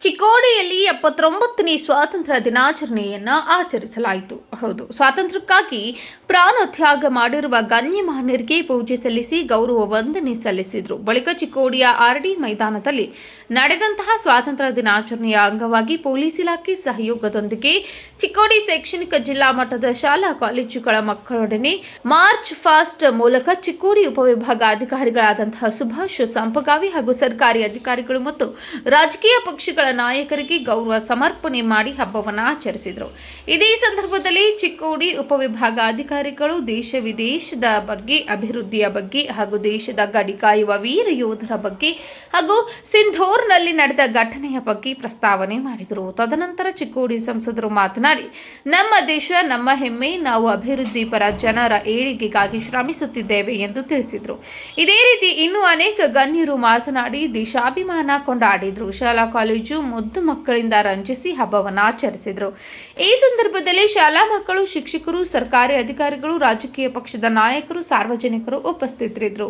ಚಿಕ್ಕೋಡಿಯಲ್ಲಿ ಎಪ್ಪತ್ತೊಂಬತ್ತನೇ ಸ್ವಾತಂತ್ರ್ಯ ದಿನಾಚರಣೆಯನ್ನ ಆಚರಿಸಲಾಯಿತು. ಹೌದು, ಸ್ವಾತಂತ್ರ್ಯಕ್ಕಾಗಿ ಪ್ರಾಣ ತ್ಯಾಗ ಮಾಡಿರುವ ಗಣ್ಯಮಾನ್ಯರಿಗೆ ಪೂಜೆ ಸಲ್ಲಿಸಿ ಗೌರವ ವಂದನೆ ಸಲ್ಲಿಸಿದರು. ಬಳಿಕ ಚಿಕ್ಕೋಡಿಯ ಆರ್ಡಿ ಮೈದಾನದಲ್ಲಿ ನಡೆದಂತಹ ಸ್ವಾತಂತ್ರ್ಯ ದಿನಾಚರಣೆಯ ಅಂಗವಾಗಿ ಪೊಲೀಸ್ ಇಲಾಖೆ ಸಹಯೋಗದೊಂದಿಗೆ ಚಿಕ್ಕೋಡಿ ಶೈಕ್ಷಣಿಕ ಜಿಲ್ಲಾ ಮಟ್ಟದ ಶಾಲಾ ಕಾಲೇಜುಗಳ ಮಕ್ಕಳೊಡನೆ ಮಾರ್ಚ್ ಫಾಸ್ಟ್ ಮೂಲಕ ಚಿಕ್ಕೋಡಿ ಉಪವಿಭಾಗ ಅಧಿಕಾರಿಗಳಾದಂತಹ ಸುಭಾಷ್ ಸಂಪಗಾವಿ ಹಾಗೂ ಸರ್ಕಾರಿ ಅಧಿಕಾರಿಗಳು ಮತ್ತು ರಾಜಕೀಯ ಪಕ್ಷಗಳ ನಾಯಕರಿಗೆ ಗೌರವ ಸಮರ್ಪಣೆ ಮಾಡಿ ಹಬ್ಬವನ್ನು ಆಚರಿಸಿದರು. ಇದೇ ಸಂದರ್ಭದಲ್ಲಿ ಚಿಕ್ಕೋಡಿ ಉಪವಿಭಾಗಾಧಿಕಾರಿಗಳು ದೇಶ ವಿದೇಶದ ಬಗ್ಗೆ, ಅಭಿವೃದ್ಧಿಯ ಬಗ್ಗೆ ಹಾಗೂ ದೇಶದ ಗಡಿ ಕಾಯುವ ವೀರ ಯೋಧರ ಬಗ್ಗೆ ಹಾಗೂ ಸಿಂಧೋರ್ನಲ್ಲಿ ನಡೆದ ಘಟನೆಯ ಬಗ್ಗೆ ಪ್ರಸ್ತಾವನೆ ಮಾಡಿದರು. ತದನಂತರ ಚಿಕ್ಕೋಡಿ ಸಂಸದರು ಮಾತನಾಡಿ, ನಮ್ಮ ದೇಶ, ನಮ್ಮ ಹೆಮ್ಮೆ, ನಾವು ಅಭಿವೃದ್ಧಿ ಪರ ಜನರ ಏಳಿಗೆಗಾಗಿ ಶ್ರಮಿಸುತ್ತಿದ್ದೇವೆ ಎಂದು ತಿಳಿಸಿದರು. ಇದೇ ರೀತಿ ಇನ್ನೂ ಅನೇಕ ಗಣ್ಯರು ಮಾತನಾಡಿ ದೇಶಾಭಿಮಾನ ಕೊಂಡಾಡಿದರು. ಶಾಲಾ, ಕಾಲೇಜು ಮುದ್ದು ಮಕ್ಕಳಿಂದ ರಂಜಿಸಿ ಹಬ್ಬವನ್ನು ಆಚರಿಸಿದರು. ಈ ಸಂದರ್ಭದಲ್ಲಿ ಶಾಲಾ ಮಕ್ಕಳು, ಶಿಕ್ಷಕರು, ಸರ್ಕಾರಿ ಅಧಿಕಾರಿಗಳು, ರಾಜಕೀಯ ಪಕ್ಷದ ನಾಯಕರು, ಸಾರ್ವಜನಿಕರು ಉಪಸ್ಥಿತರಿದ್ದರು.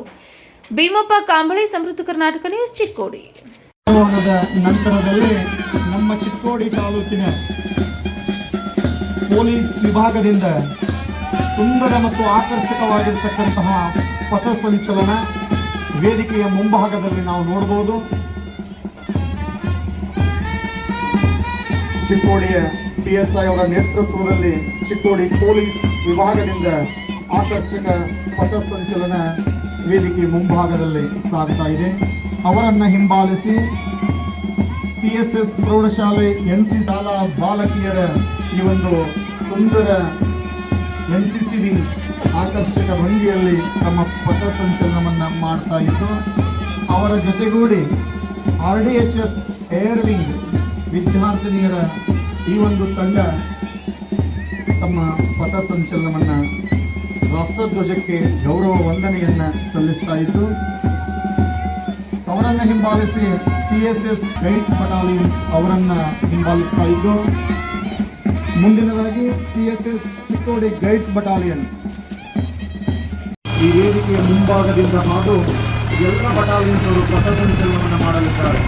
ಭೀಮಪ್ಪ ಕಾಂಬಳಿ, ಸಮೃದ್ಧ ಕರ್ನಾಟಕ ನ್ಯೂಸ್, ಚಿಕ್ಕೋಡಿ. ನಮ್ಮ ಚಿಕ್ಕೋಡಿ ತಾಲೂಕಿನ ಪೊಲೀಸ್ ವಿಭಾಗದಿಂದ ಸುಂದರ ಮತ್ತು ಆಕರ್ಷಕವಾಗಿರ್ತಕ್ಕಂತಹ ಪಥಸಂಚಲನ ವೇದಿಕೆಯ ಮುಂಭಾಗದಲ್ಲಿ ನಾವು ನೋಡಬಹುದು ಚಿಕ್ಕೋಡಿಯ ಪಿ ಎಸ್ ಐ ಅವರ ನೇತೃತ್ವದಲ್ಲಿ ಚಿಕ್ಕೋಡಿ ಪೊಲೀಸ್ ವಿಭಾಗದಿಂದ ಆಕರ್ಷಕ ಪಥ ಸಂಚಲನ ವೇದಿಕೆ ಮುಂಭಾಗದಲ್ಲಿ ಸಾಗ್ತಾ ಇದೆ. ಅವರನ್ನ ಹಿಂಬಾಲಿಸಿ ಸಿ ಎಸ್ ಎಸ್ ಪ್ರೌಢಶಾಲೆ ಎನ್ ಸಿ ಶಾಲಾ ಬಾಲಕಿಯರ ಈ ಒಂದು ಸುಂದರ ಎನ್ ಸಿ ಸಿ ವಿಂಗ್ ಆಕರ್ಷಕ ಭಂಗಿಯಲ್ಲಿ ತಮ್ಮ ಪಥ ಸಂಚಲನವನ್ನು ಮಾಡ್ತಾ ಇತ್ತು ಅವರ ಜೊತೆಗೂಡಿ R D H S air wing ವಿದ್ಯಾರ್ಥಿನಿಯರ ಈ ಒಂದು ತಂಡ ತಮ್ಮ ಪಥ ಸಂಚಲನವನ್ನು ರಾಷ್ಟ್ರಧ್ವಜಕ್ಕೆ ಗೌರವ ವಂದನೆಯನ್ನು ಸಲ್ಲಿಸ್ತಾ ಇದ್ದು, ಅವರನ್ನು ಹಿಂಬಾಲಿಸಿ C S S guides battalions ಅವರನ್ನು ಹಿಂಬಾಲಿಸ್ತಾ ಇದ್ದು, ಮುಂದಿನದಾಗಿ C S S Chikkodi guides battalion. ಈ ವೇದಿಕೆಯ ಮುಂಭಾಗದಿಂದ ಹಾಗೂ ಎಲ್ಲ ಬಟಾಲಿಯನ್ಸ್ ಅವರು ಪಥಸಂಚಲನವನ್ನು ಮಾಡಲಿದ್ದಾರೆ.